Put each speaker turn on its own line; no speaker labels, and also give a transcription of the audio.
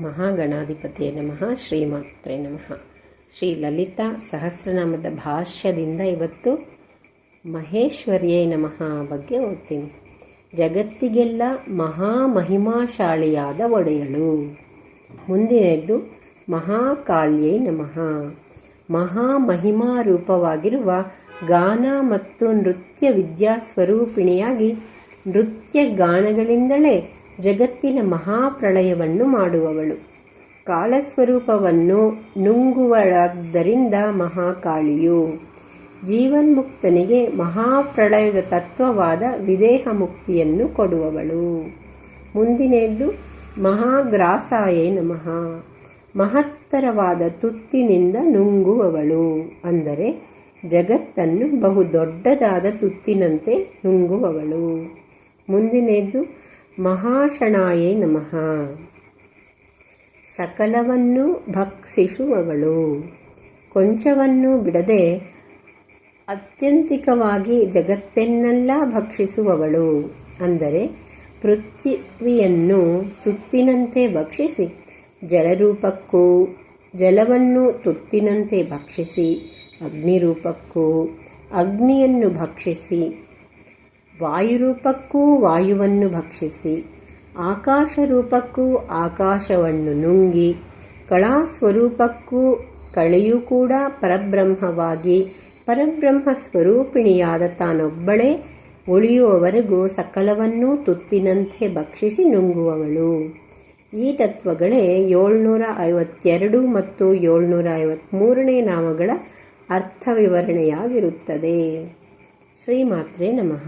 ಮಹಾಗಣಾಧಿಪತಿಯ ನಮಃ, ಶ್ರೀಮಾತ್ರೆ ನಮಃ. ಶ್ರೀ ಲಲಿತಾ ಸಹಸ್ರನಾಮದ ಭಾಷ್ಯದಿಂದ ಇವತ್ತು ಮಹೇಶ್ವರ್ಯೇ ನಮಃ ಬಗ್ಗೆ ಓದ್ತೀನಿ. ಜಗತ್ತಿಗೆಲ್ಲ ಮಹಾಮಹಿಮಾಶಾಲಿಯಾದ ಒಡೆಯಳು. ಮುಂದಿನದ್ದು, ಮಹಾಕಾಲ್ಯೈ ನಮಃ. ಮಹಾಮಹಿಮಾ ರೂಪವಾಗಿರುವ ಗಾನ ಮತ್ತು ನೃತ್ಯ ವಿದ್ಯಾಸ್ವರೂಪಿಣಿಯಾಗಿ ನೃತ್ಯ ಗಾನಗಳಿಂದಲೇ ಜಗತ್ತಿನ ಮಹಾಪ್ರಳಯವನ್ನು ಮಾಡುವವಳು. ಕಾಲಸ್ವರೂಪವನ್ನು ನುಂಗುವಳಾದ್ದರಿಂದ ಮಹಾಕಾಳಿಯು ಜೀವನ್ಮುಕ್ತನಿಗೆ ಮಹಾಪ್ರಳಯದ ತತ್ವವಾದ ವಿದೇಹ ಮುಕ್ತಿಯನ್ನು ಕೊಡುವವಳು. ಮುಂದಿನದ್ದು, ಮಹಾಗ್ರಾಸಾಯೇ ನಮಃ. ಮಹತ್ತರವಾದ ತುತ್ತಿನಿಂದ ನುಂಗುವವಳು. ಅಂದರೆ, ಜಗತ್ತನ್ನು ಬಹು ದೊಡ್ಡದಾದ ತುತ್ತಿನಂತೆ ನುಂಗುವವಳು. ಮುಂದಿನದ್ದು ಮಹಾಶಣಾಯೇ ನಮಃ. ಸಕಲವನ್ನು ಭಕ್ಷಿಸುವವಳು. ಕೊಂಚವನ್ನು ಬಿಡದೆ ಅತ್ಯಂತಿಕವಾಗಿ ಜಗತ್ತೆನ್ನೆಲ್ಲ ಭಕ್ಷಿಸುವವಳು. ಅಂದರೆ ಪೃಥ್ವಿಯನ್ನು ತುತ್ತಿನಂತೆ ಭಕ್ಷಿಸಿ, ಜಲರೂಪಕ್ಕೂ, ಜಲವನ್ನು ತುತ್ತಿನಂತೆ ಭಕ್ಷಿಸಿ, ಅಗ್ನಿರೂಪಕ್ಕೂ, ಅಗ್ನಿಯನ್ನು ಭಕ್ಷಿಸಿ ವಾಯುರೂಪಕ್ಕೂ ವಾಯುವನ್ನು ಭಕ್ಷಿಸಿ ಆಕಾಶ ರೂಪಕ್ಕೂ ಆಕಾಶವನ್ನು ನುಂಗಿ ಕಳಾ ಸ್ವರೂಪಕ್ಕೂ ಕಳೆಯೂ ಕೂಡ ಪರಬ್ರಹ್ಮವಾಗಿ ಪರಬ್ರಹ್ಮ ಸ್ವರೂಪಿಣಿಯಾದ ತಾನೊಬ್ಬಳೇ ಉಳಿಯುವವರೆಗೂ ಸಕಲವನ್ನೂ ತುತ್ತಿನಂತೆ ಭಕ್ಷಿಸಿ ನುಂಗುವವಳು. ಈ ತತ್ವಗಳೇ ಏಳ್ನೂರ ಐವತ್ತೆರಡು ಮತ್ತು ಏಳ್ನೂರ ಐವತ್ತ್ಮೂರನೇ ನಾಮಗಳ ಅರ್ಥ ವಿವರಣೆಯಾಗಿರುತ್ತದೆ ಶ್ರೀಮಾತ್ರೆ ನಮಃ